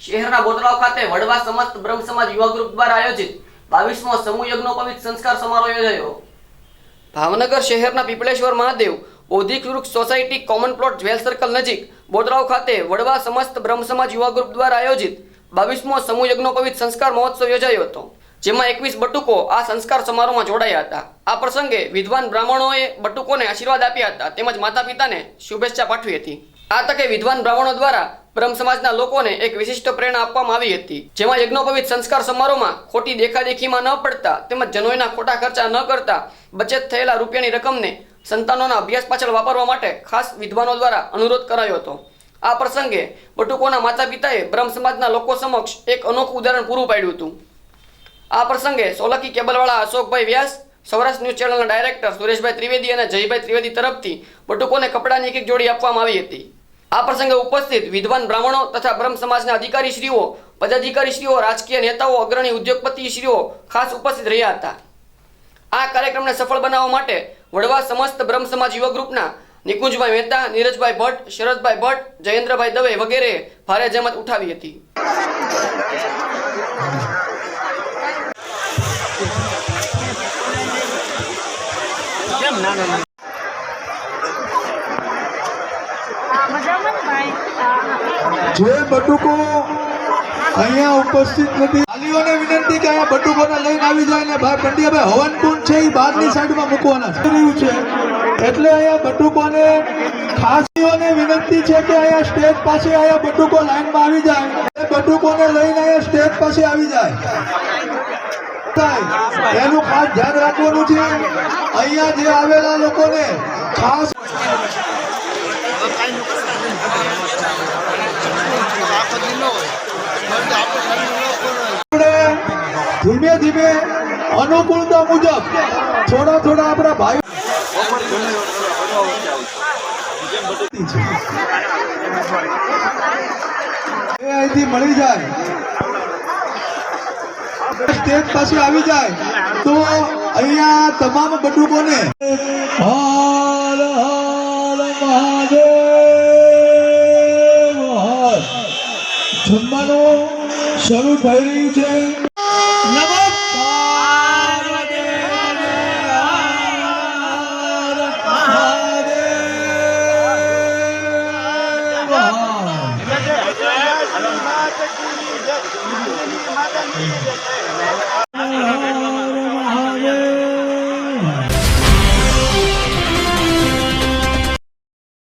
શહેરના બોતળાવ ખાતે વડવા સમસ્ત બ્રહ્મ સમાજ યુવા ગ્રુપ દ્વારા આયોજિત બાવીસમો સમૂહ યજ્ઞોપવિત સંસ્કાર સમારોહ યોજાયો. ભાવનગર શહેરના પીપળેશ્વર મહાદેવ બૌદ્ધિક વૃક્ષ society common plot jewel circle નજીક બોતરાવ ખાતે વડવા સમસ્ત બ્રહ્મ સમાજ યુવા ગ્રુપ દ્વારા આયોજિત બાવીસમો સમૂહ યજ્ઞોપવિત સંસ્કાર મહોત્સવ યોજાયો હતો. જેમાં એકવીસ બટુકો આ સંસ્કાર સમારોહમાં જોડાયા હતા. આ પ્રસંગે વિદ્વાન બ્રાહ્મણોએ બટુકોને આશીર્વાદ આપ્યા હતા. તેમજ માતા પિતાને શુભેચ્છા પાઠવી હતી. આ તકે વિદ્વાન બ્રાહ્મણો દ્વારા બ્રહ્મ સમાજના લોકોને એક વિશિષ્ટ પ્રેરણા આપવામાં આવી હતી. જેમાં યજ્ઞોપવિત સંસ્કાર સમારોહમાં ખોટી દેખાદેખીમાં ન પડતા તેમજ જનોઈના ખોટા ખર્ચા ન કરતા બચત થયેલા રૂપિયાની રકમને સંતાનોના અભ્યાસ પાછળ વાપરવા માટે ખાસ વિદ્વાનો દ્વારા અનુરોધ કરાયો હતો. આ પ્રસંગે બટુકોના માતા પિતાએ બ્રહ્મ સમાજના લોકો સમક્ષ એક અનોખું ઉદાહરણ પૂરું પાડ્યું હતું. આ પ્રસંગે સોલંકી કેબલવાળા અશોકભાઈ વ્યાસ, સૌરાષ્ટ્ર ન્યૂઝ ચેનલના ડાયરેક્ટર સુરેશભાઈ ત્રિવેદી અને જયભાઈ ત્રિવેદી તરફથી બટુકોને કપડાની એક એક જોડી આપવામાં આવી હતી. આ પ્રસંગે ઉપસ્થિત વિદ્વાન બ્રાહ્મણો તથા બ્રહ્મ સમાજના અધિકારીશ્રીઓ, પદાધિકારીશ્રીઓ, રાજકીય નેતાઓ, અગ્રણી ઉદ્યોગપતિશ્રીઓ ખાસ ઉપસ્થિત રહ્યા હતા. આ કાર્યક્રમને સફળ બનાવવા માટે વડવા સમસ્ત બ્રહ્મ સમાજ યુવા ગ્રુપના નિકુંજભાઈ મહેતા, નીરજભાઈ ભટ્ટ, શરદભાઈ ભટ્ટ, જયેન્દ્રભાઈ દવે વગેરે ભારે જહેમત ઉઠાવી હતી હા મજામાં ને ભાઈ હા જે બટુકો અહીંયા ઉપસ્થિત નથી વાલીઓને વિનંતી કે અહીંયા બટુકોને લઈને આવી જાય ને ભાઈ પંડ્યાભાઈ હવન કુંડ છે, એ બહારની સાઈડમાં મૂકવાના રહ્યું છે. એટલે અહીંયા બટુકોને, ખાસીઓને વિનંતી છે કે અહીંયા સ્ટેજ પાસે અહીંયા બટુકો લાઈનમાં આવી જાય. એ બટુકોને લઈને અહીંયા સ્ટેજ પાસે આવી જાય. એનું ખાસ ધ્યાન રાખવાનું છે. અહીંયા જે આવેલા લોકોને ખાસ ધીમે ધીમે અનુકૂળતા મુજબ થોડા થોડા આપણા ભાઈ અહીંથી મળી જાય. સ્ટેજ પાસે આવી જાય તો અહીંયા તમામ બટુકોને હાલ હાલ મહાદેવ જમવાનું શરૂ થઈ રહ્યું છે. નમઃ